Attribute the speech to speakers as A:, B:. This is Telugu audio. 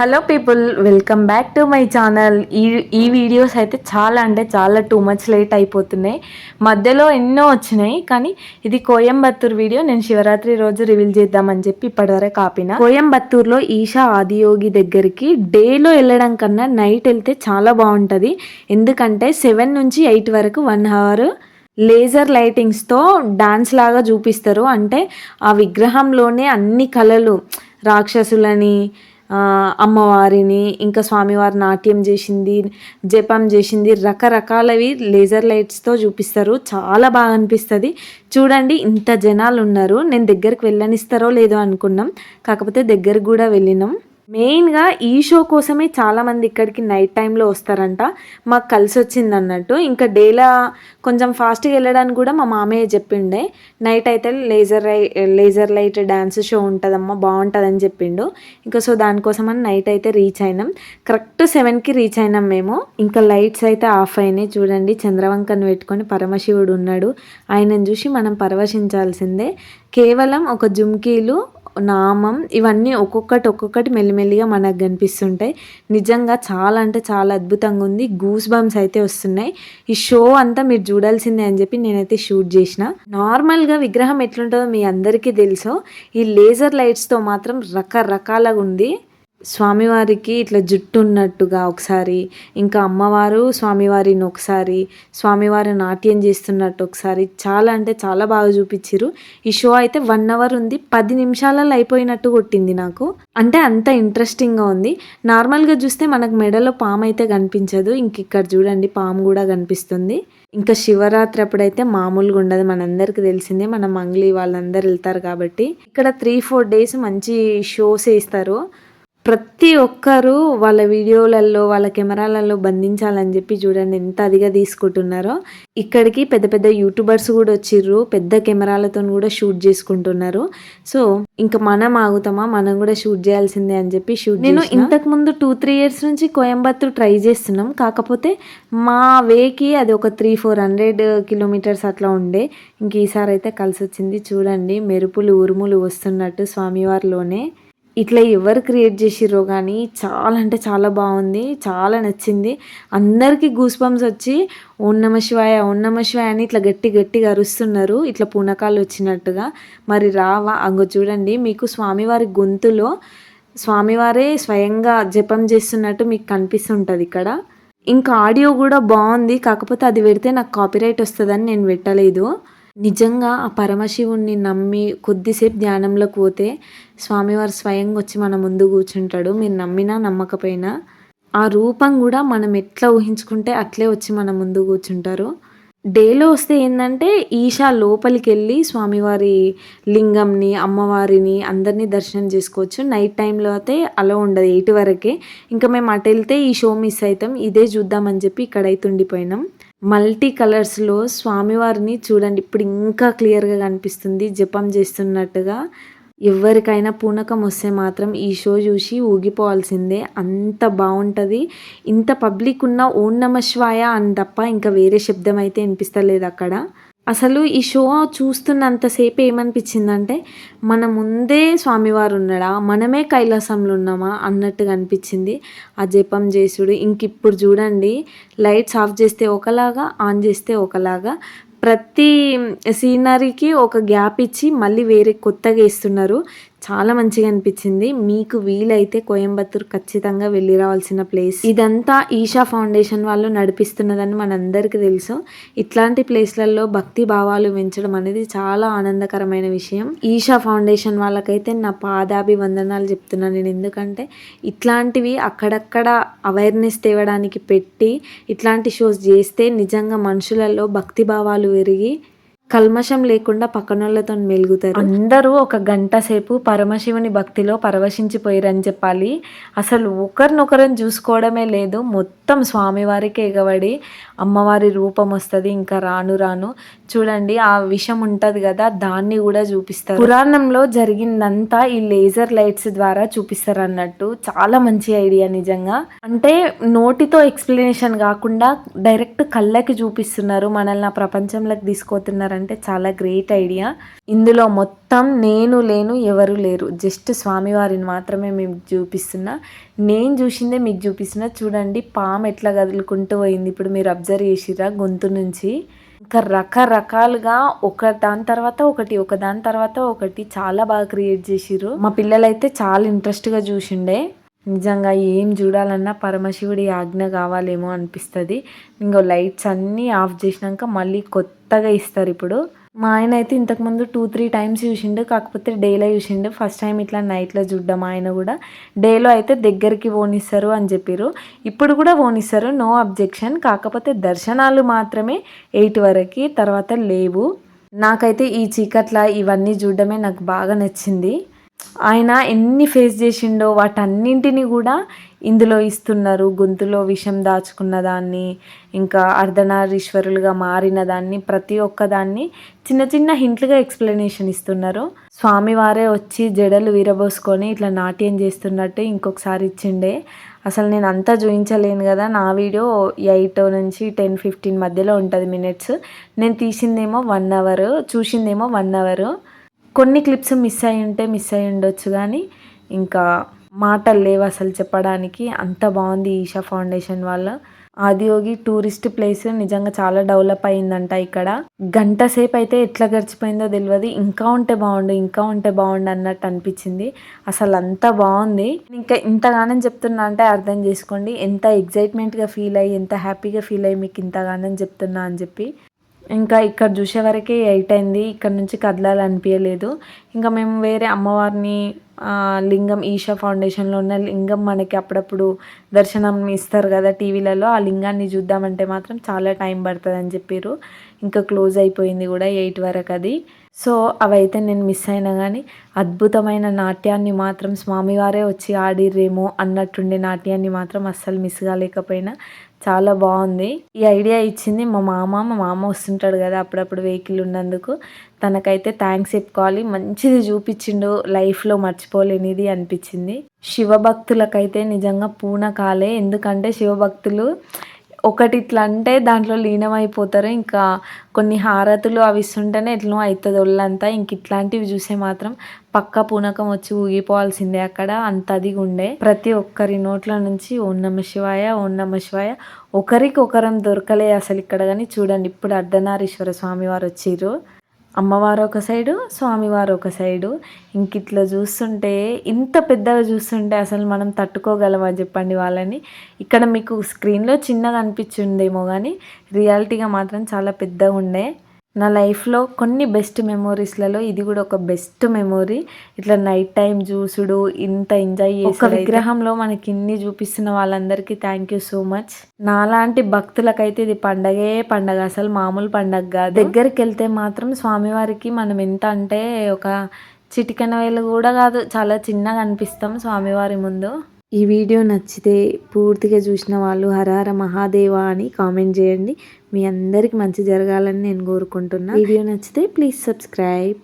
A: Hello people welcome back to my channel ఈ ఈ వీడియోస్ అయితే చాలా అంటే చాలా టూ మచ్ లేట్ అయిపోతున్నాయి. మధ్యలో ఎన్నో వచ్చినాయి కానీ ఇది కోయంబత్తూర్ వీడియో నేను శివరాత్రి రోజు రివీల్ చేద్దామని చెప్పి ఇప్పటివరకు ఆపిన కోయంబత్తూర్లో ఈషా ఆదియోగి దగ్గరికి డేలో వెళ్ళడం కన్నా నైట్ వెళ్తే చాలా బాగుంటుంది. ఎందుకంటే సెవెన్ నుంచి ఎయిట్ వరకు వన్ అవర్ లేజర్ లైటింగ్స్తో డాన్స్ లాగా చూపిస్తారు. అంటే ఆ విగ్రహంలోనే అన్ని కళలు రాక్షసులని అమ్మవారిని ఇంకా స్వామివారి నాట్యం చేసింది జపం చేసింది రకరకాలవి లేజర్ లైట్స్తో చూపిస్తారు. చాలా బాగా అనిపిస్తుంది. చూడండి ఇంత జనాలు ఉన్నారు నేను దగ్గరికి వెళ్ళనిస్తారో లేదో అనుకున్నాం. కాకపోతే దగ్గరికి కూడా వెళ్ళినాం. మెయిన్గా ఈ షో కోసమే చాలామంది ఇక్కడికి నైట్ టైంలో వస్తారంట. మాకు కలిసి వచ్చింది అన్నట్టు ఇంకా డేలా కొంచెం ఫాస్ట్గా వెళ్ళడానికి కూడా మా మామయ్య చెప్పిండే. నైట్ అయితే laser laser light dance show ఉంటుందమ్మా బాగుంటుందని చెప్పిండు. ఇంకా సో దానికోసం అని నైట్ అయితే రీచ్ అయినాం. కరెక్ట్ సెవెన్కి రీచ్ అయినాం మేము. ఇంకా లైట్స్ అయితే ఆఫ్ అయినాయి. చూడండి చంద్రవంకను పెట్టుకొని పరమశివుడు ఉన్నాడు. ఆయనను చూసి మనం పరవశించాల్సిందే. కేవలం ఒక జుమ్కీలు నామం ఇవన్నీ ఒక్కొక్కటి ఒక్కొక్కటి మెల్లిమెల్లిగా మనకు కనిపిస్తుంటాయి. నిజంగా చాలా అంటే చాలా అద్భుతంగా ఉంది. గూస్ బంప్స్ అయితే వస్తున్నాయి. ఈ షో అంతా మీరు చూడాల్సిందే అని చెప్పి నేనైతే షూట్ చేసిన. నార్మల్గా విగ్రహం ఎట్లుంటుందో మీ అందరికీ తెలుసు. ఈ లేజర్ లైట్స్తో మాత్రం రకరకాలుగా ఉంది. స్వామివారికి ఇట్లా జుట్టు ఉన్నట్టుగా ఒకసారి ఇంకా అమ్మవారు స్వామివారిని ఒకసారి స్వామివారి నాట్యం చేస్తున్నట్టు ఒకసారి చాలా అంటే చాలా బాగా చూపించారు ఈ షో అయితే వన్ అవర్ ఉంది పది నిమిషాలలో అయిపోయినట్టు కొట్టింది నాకు. అంటే అంత ఇంట్రెస్టింగ్గా ఉంది. నార్మల్గా చూస్తే మనకు మెడలో పాము అయితే కనిపించదు ఇంక ఇక్కడ చూడండి పాము కూడా కనిపిస్తుంది. ఇంకా శివరాత్రి అప్పుడైతే మామూలుగా ఉండదు మనందరికీ తెలిసిందే మన మంగ్లీ వాళ్ళందరూ వెళ్తారు కాబట్టి. ఇక్కడ త్రీ ఫోర్ డేస్ మంచి షోస్ వేస్తారు. ప్రతి ఒక్కరూ వాళ్ళ వీడియోలలో వాళ్ళ కెమెరాలలో బంధించాలని చెప్పి చూడండి ఎంత అదిగా తీసుకుంటున్నారో. ఇక్కడికి పెద్ద పెద్ద యూట్యూబర్స్ కూడా వచ్చిర్రు పెద్ద కెమెరాలతో కూడా షూట్ చేసుకుంటున్నారు. సో ఇంకా మనం ఆగుతామా? మనం కూడా షూట్ చేయాల్సిందే అని చెప్పి షూట్ నేను ఇంతకు ముందు టూ త్రీ ఇయర్స్ నుంచి కోయంబత్తూర్ ట్రై చేస్తున్నాం. కాకపోతే మా వేకి అది ఒక త్రీ ఫోర్ హండ్రెడ్ కిలోమీటర్స్ అట్లా ఉండే. ఇంక ఈసారి అయితే కలిసి వచ్చింది చూడండి మెరుపులు ఉరుములు వస్తున్నట్టు స్వామివారిలోనే. ఇట్లా ఎవరు క్రియేట్ చేసిర్రో కానీ చాలా అంటే చాలా బాగుంది చాలా నచ్చింది. అందరికీ గూస్ బంప్స్ వచ్చి ఓం నమ శివాయ ఓం నమ శివాయ అని ఇట్లా గట్టి గట్టిగా అరుస్తున్నారు. ఇట్లా పూనకాలు వచ్చినట్టుగా. మరి రావా అంగో చూడండి మీకు స్వామివారి గొంతులో స్వామివారే స్వయంగా జపం చేస్తున్నట్టు మీకు కనిపిస్తుంటుంది ఇక్కడ. ఇంకా ఆడియో కూడా బాగుంది కాకపోతే అది పెడితే నాకు కాపీరైట్ వస్తుందని నేను పెట్టలేదు. నిజంగా ఆ పరమశివుణ్ణి నమ్మి కొద్దిసేపు ధ్యానంలోకి పోతే స్వామివారు స్వయంగా వచ్చి మన ముందు కూర్చుంటాడు. మీరు నమ్మినా నమ్మకపోయినా ఆ రూపం కూడా మనం ఎట్లా ఊహించుకుంటే అట్లే వచ్చి మన ముందు కూర్చుంటారు. డేలో వస్తే ఏంటంటే ఈషా లోపలికి వెళ్ళి స్వామివారి లింగంని అమ్మవారిని అందరినీ దర్శనం చేసుకోవచ్చు. నైట్ టైంలో అయితే అలా ఉండదు ఎయిట్ వరకే. ఇంకా మేము అటు వెళ్తే ఈ షో మిస్ అవుతాం ఇదే చూద్దామని చెప్పి ఇక్కడైతే ఉండిపోయినాం. మల్టీ కలర్స్లో స్వామివారిని చూడండి. ఇప్పుడు ఇంకా క్లియర్గా కనిపిస్తుంది. జపం చేస్తున్నట్టుగా ఎవరికైనా పూనకం వస్తే మాత్రం ఈ షో చూసి ఊగిపోవాల్సిందే. అంత బాగుంటుంది ఇంత పబ్లిక్ ఉన్న ఓం నమ శివాయ అని తప్ప ఇంకా వేరే శబ్దం అయితే వినిపిస్తలేదు అక్కడ. అసలు ఈ షో చూస్తున్నంతసేపు ఏమనిపించిందంటే మన ముందే స్వామివారు ఉన్నాడా? మనమే కైలాసంలో ఉన్నామా? అన్నట్టుగా అనిపించింది. ఆ జపం చేసుడు ఇంక ఇప్పుడు చూడండి లైట్స్ ఆఫ్ చేస్తే ఒకలాగా ఆన్ చేస్తే ఒకలాగా ప్రతి సీనరీకి ఒక గ్యాప్ ఇచ్చి మళ్ళీ వేరే కొత్తగా వేస్తున్నారు. చాలా మంచిగా అనిపించింది. మీకు వీలైతే కోయంబత్తూర్ ఖచ్చితంగా వెళ్ళి రావాల్సిన ప్లేస్. ఇదంతా ఈషా ఫౌండేషన్ వాళ్ళు నడిపిస్తున్నదని మనందరికీ తెలుసు. ఇట్లాంటి ప్లేస్లలో భక్తి భావాలు పెంచడం అనేది చాలా ఆనందకరమైన విషయం. ఈషా ఫౌండేషన్ వాళ్ళకైతే నా పాదాభివందనాలు చెప్తున్నాను నేను. ఎందుకంటే ఇట్లాంటివి అక్కడక్కడ అవేర్నెస్ తేవడానికి పెట్టి ఇట్లాంటి షోస్ చేస్తే నిజంగా మనుషులలో భక్తి భావాలు పెరిగి కల్మషం లేకుండా పక్కనోళ్ళతో మెలుగుతారు. అందరూ ఒక గంట సేపు పరమశివుని భక్తిలో పరవశించిపోయారని చెప్పాలి. అసలు ఒకరినొకరిని చూసుకోవడమే లేదు. మొత్తం స్వామివారికి ఎగబడి అమ్మవారి రూపం వస్తుంది ఇంకా రాను రాను. చూడండి ఆ విషం ఉంటుంది కదా దాన్ని కూడా చూపిస్తారు. పురాణంలో జరిగిందంతా ఈ లేజర్ లైట్స్ ద్వారా చూపిస్తారు అన్నట్టు చాలా మంచి ఐడియా నిజంగా. అంటే నోటితో ఎక్స్ప్లెనేషన్ కాకుండా డైరెక్ట్ కళ్ళకి చూపిస్తున్నారు మనల్ని ఆ ప్రపంచంలోకి తీసుకుపోతున్నారు చేయాలంటే చాలా గ్రేట్ ఐడియా ఇందులో మొత్తం నేను లేను ఎవరు లేరు. జస్ట్ స్వామివారిని మాత్రమే మీకు చూపిస్తున్నా. నేను చూసిందే మీకు చూపిస్తున్నా. చూడండి పాము ఎట్లా కదులుకుంటూ పోయింది. ఇప్పుడు మీరు అబ్జర్వ్ చేసిరా గొంతు నుంచి. ఇంకా రకరకాలుగా ఒక దాని తర్వాత ఒకటి ఒక దాని తర్వాత ఒకటి చాలా బాగా క్రియేట్ చేసిర్రు. మా పిల్లలైతే చాలా ఇంట్రెస్ట్గా చూసిండే. నిజంగా ఏం చూడాలన్నా పరమశివుడి ఆజ్ఞ కావాలేమో అనిపిస్తుంది. ఇంకో లైట్స్ అన్నీ ఆఫ్ చేసినాక మళ్ళీ కొత్తగా ఇస్తారు ఇప్పుడు. మా ఆయన అయితే ఇంతకుముందు టూ త్రీ టైమ్స్ చూసిండు కాకపోతే డేలో చూసిండు. ఫస్ట్ టైం ఇట్లా నైట్లో చూడ్డం ఆయన కూడా. డేలో అయితే దగ్గరికి ఓనిస్తారు అని చెప్పారు ఇప్పుడు కూడా ఓనిస్తారు నో అబ్జెక్షన్. కాకపోతే దర్శనాలు మాత్రమే ఎయిట్ వరకు తర్వాత లేవు. నాకైతే ఈ చీకట్ల ఇవన్నీ చూడడమే నాకు బాగా నచ్చింది. ఆయన ఎన్ని ఫేస్ చేసిండో వాటన్నింటినీ కూడా ఇందులో ఇస్తున్నారు. గొంతులో విషం దాచుకున్న దాన్ని ఇంకా అర్ధనారీశ్వరులుగా మారిన దాన్ని ప్రతి ఒక్క దాన్ని చిన్న చిన్న హింట్లుగా ఎక్స్ప్లెనేషన్ ఇస్తున్నారు. స్వామివారే వచ్చి జడలు విరబోసుకొని ఇట్లా నాట్యం చేస్తున్నట్టు ఇంకొకసారి ఇచ్చిండే. అసలు నేను అంతా చూపించలేను కదా నా వీడియో ఎయిట్ నుంచి టెన్ ఫిఫ్టీన్ మధ్యలో ఉంటుంది మినిట్స్ నేను తీసిందేమో వన్ అవర్ చూసిందేమో వన్ అవర్. కొన్ని క్లిప్స్ మిస్ అయి ఉంటే మిస్ అయి ఉండొచ్చు కానీ ఇంకా మాటలు లేవు అసలు చెప్పడానికి. అంత బాగుంది ఈషా ఫౌండేషన్ వాళ్ళ. ఆదియోగి టూరిస్ట్ ప్లేస్ నిజంగా చాలా డెవలప్ అయిందంట ఇక్కడ. గంట సేపు అయితే ఎట్లా గడిచిపోయిందో తెలియదు ఇంకా ఉంటే బాగుండు ఇంకా ఉంటే బాగుండు అన్నట్టు అనిపించింది. అసలు అంత బాగుంది. ఇంకా ఇంతగానం చెప్తున్నా అంటే అర్థం చేసుకోండి. ఎంత ఎగ్జైట్మెంట్గా ఫీల్ అయ్యి ఎంత హ్యాపీగా ఫీల్ అయ్యి మీకు ఇంతగానం చెప్తున్నా అని చెప్పి. ఇంకా ఇక్కడ చూసే వరకే ఎయిట్ అయింది. ఇక్కడ నుంచి కదలాలనిపించలేదు ఇంకా మేము వేరే అమ్మవారిని లింగం ఈషా ఫౌండేషన్లో ఉన్న లింగం మనకి అప్పుడప్పుడు దర్శనం ఇస్తారు కదా టీవీలలో. ఆ లింగాన్ని చూద్దామంటే మాత్రం చాలా టైం పడుతుంది అని చెప్పారు. ఇంకా క్లోజ్ అయిపోయింది కూడా ఎయిట్ వరకు అది. సో అవైతే నేను మిస్ అయినా కానీ అద్భుతమైన నాట్యాన్ని మాత్రం స్వామివారే వచ్చి ఆడిర్రేమో అన్నట్టుండే నాట్యాన్ని మాత్రం అస్సలు మిస్ కాలేకపోయినా. చాలా బాగుంది. ఈ ఐడియా ఇచ్చింది మా మామ. మా మామ వస్తుంటాడు కదా అప్పుడప్పుడు వెహికల్ ఉన్నందుకు. తనకైతే థ్యాంక్స్ చెప్పుకోవాలి. మంచిది చూపించిండు. లైఫ్లో మర్చిపోలేనిది అనిపించింది. శివభక్తులకైతే నిజంగా పూనకాలే. ఎందుకంటే శివభక్తులు ఒకటి ఇట్లా అంటే దాంట్లో లీనమైపోతారు. ఇంకా కొన్ని హారతులు అవి ఇస్తుంటేనే ఎట్లనో అవుతుంది ఒళ్ళంతా. ఇంక ఇట్లాంటివి చూసే మాత్రం పక్క పూనకం వచ్చి ఊగిపోవాల్సిందే అక్కడ. అంత అది ఉండే ప్రతి ఒక్కరి నోట్ల నుంచి ఓం నమ శివాయ ఓం నమ శివాయ. ఒకరికి ఒకరం దొరకలే అసలు ఇక్కడ కానీ చూడండి ఇప్పుడు అర్ధనారీశ్వర స్వామి వారు వచ్చిర్రు. అమ్మవారు ఒక సైడు స్వామివారు ఒక సైడు. ఇంక ఇట్లా చూస్తుంటే ఇంత పెద్దగా చూస్తుంటే అసలు మనం తట్టుకోగలమా చెప్పండి వాళ్ళని. ఇక్కడ మీకు స్క్రీన్లో చిన్నగా అనిపించిందేమో కానీ రియాలిటీగా మాత్రం చాలా పెద్దగా ఉండే. నా లైఫ్లో కొన్ని బెస్ట్ మెమోరీస్లలో ఇది కూడా ఒక బెస్ట్ మెమొరీ. ఇట్లా నైట్ టైం చూసుడు ఇంత ఎంజాయ్ చేసి విగ్రహంలో మనకి ఇన్ని చూపిస్తున్న వాళ్ళందరికీ థ్యాంక్ యూ సో మచ్ నాలాంటి భక్తులకైతే ఇది పండగే పండగ అసలు మామూలు పండగ కాదు. దగ్గరికి వెళ్తే మాత్రం స్వామివారికి మనం ఎంత అంటే ఒక చిటికెన వేలు కూడా కాదు చాలా చిన్నగా అనిపిస్తాం స్వామివారి ముందు. ఈ వీడియో నచ్చితే పూర్తిగా చూసిన వాళ్ళు హరహర మహాదేవ అని కామెంట్ చేయండి. మీ అందరికి మంచి జరగాలని నేను కోరుకుంటున్నా. వీడియో నచ్చితే ప్లీజ్ సబ్స్క్రైబ్.